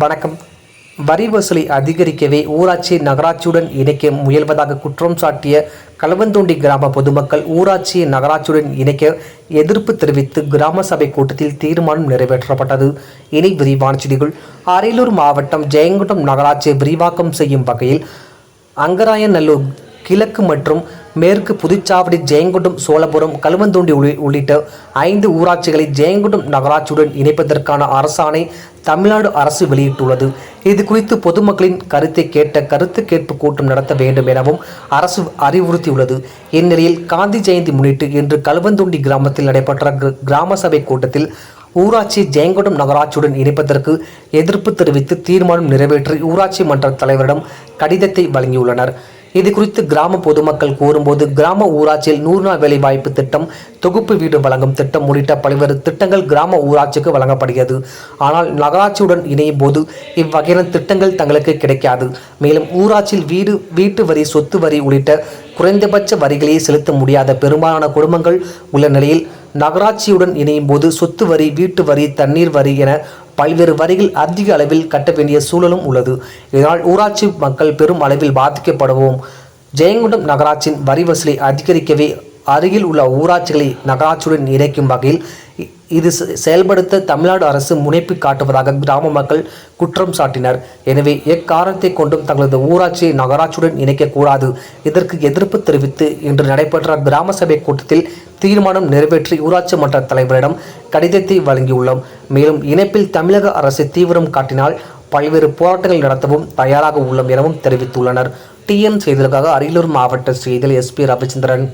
வணக்கம். வரி வசூலை அதிகரிக்கவே ஊராட்சி நகராட்சியுடன் இணைக்க முயல்வதாக குற்றம் சாட்டிய களவந்தோண்டி கிராம பொதுமக்கள் ஊராட்சி நகராட்சியுடன் இணைக்க எதிர்ப்பு தெரிவித்து கிராம சபை கூட்டத்தில் தீர்மானம் நிறைவேற்றப்பட்டது. இனி விரிவான செய்திகள். அரியலூர் மாவட்டம் ஜெயங்குட்டம் நகராட்சியை விரிவாக்கம் செய்யும் வகையில் அங்கராயநல்லூர் கிழக்கு மற்றும் மேற்கு புதுச்சாவடி ஜெயங்கொண்டம் சோழபுரம் கழுவந்தோண்டி உள்ளிட்ட ஐந்து ஊராட்சிகளை ஜெயங்கொண்டம் நகராட்சியுடன் இணைப்பதற்கான அரசாணை தமிழ்நாடு அரசு வெளியிட்டுள்ளது. இது குறித்து பொதுமக்களின் கருத்தை கேட்ட கருத்து கேட்பு கூட்டம் நடத்த வேண்டும் எனவும் அரசு அறிவுறுத்தியுள்ளது. இந்நிலையில் காந்தி ஜெயந்தி முன்னிட்டு இன்று கழுவந்தோண்டி கிராமத்தில் நடைபெற்ற கிராம சபை கூட்டத்தில் ஊராட்சி ஜெயங்கொண்டம் நகராட்சியுடன் இணைப்பதற்கு எதிர்ப்பு தெரிவித்து தீர்மானம் நிறைவேற்றி ஊராட்சி மன்ற தலைவரிடம் கடிதத்தை வழங்கியுள்ளனர். இது குறித்து கிராம பொதுமக்கள் கூறும்போது கிராம ஊராட்சியில் நூறு நாள் வேலைவாய்ப்பு திட்டம் தொகுப்பு வீடு வழங்கும் திட்டம் உள்ளிட்ட பல்வேறு திட்டங்கள் கிராம ஊராட்சிக்கு வழங்கப்படுகிறது. ஆனால் நகராட்சியுடன் இணையும் போது இவ்வகையான திட்டங்கள் தங்களுக்கு கிடைக்காது. மேலும் ஊராட்சியில் வீடு வீட்டு வரி சொத்து வரி உள்ளிட்ட குறைந்தபட்ச வரிகளையே செலுத்த முடியாத பெரும்பாலான குடும்பங்கள் உள்ள நிலையில் நகராட்சியுடன் இணையும் போது சொத்து வரி வீட்டு வரி தண்ணீர் வரி என பல்வேறு வரிகள் அதிக அளவில் கட்ட வேண்டிய சூழலும் உள்ளது. இதனால் ஊராட்சி மக்கள் பெரும் அளவில் பாதிக்கப்படுவோம். ஜெயங்கொண்டம் நகராட்சியின் வரி வசூலை அதிகரிக்கவே அருகில் உள்ள ஊராட்சிகளை நகராட்சியுடன் இணைக்கும் வகையில் இது செ- செயல்படுத்த தமிழ்நாடு அரசு முனைப்பு காட்டுவதாக கிராம மக்கள் குற்றம் சாட்டினர். எனவே எக்காரணத்தை கொண்டும் தங்களது ஊராட்சியை நகராட்சியுடன் இணைக்கக்கூடாது இதற்கு எதிர்ப்பு தெரிவித்து இன்று நடைபெற்ற கிராம சபை கூட்டத்தில் தீர்மானம் நிறைவேற்றி ஊராட்சி மன்ற தலைவரிடம் கடிதத்தை வழங்கியுள்ளோம். மேலும் இணைப்பில் தமிழக அரசு தீவிரம் காட்டினால் பல்வேறு போராட்டங்கள் நடத்தவும் தயாராக உள்ளோம் எனவும் தெரிவித்துள்ளனர். டிஎன் செய்திகளுக்காக அரியலூர் மாவட்ட செய்தியில் எஸ்பி ரவிச்சந்திரன்.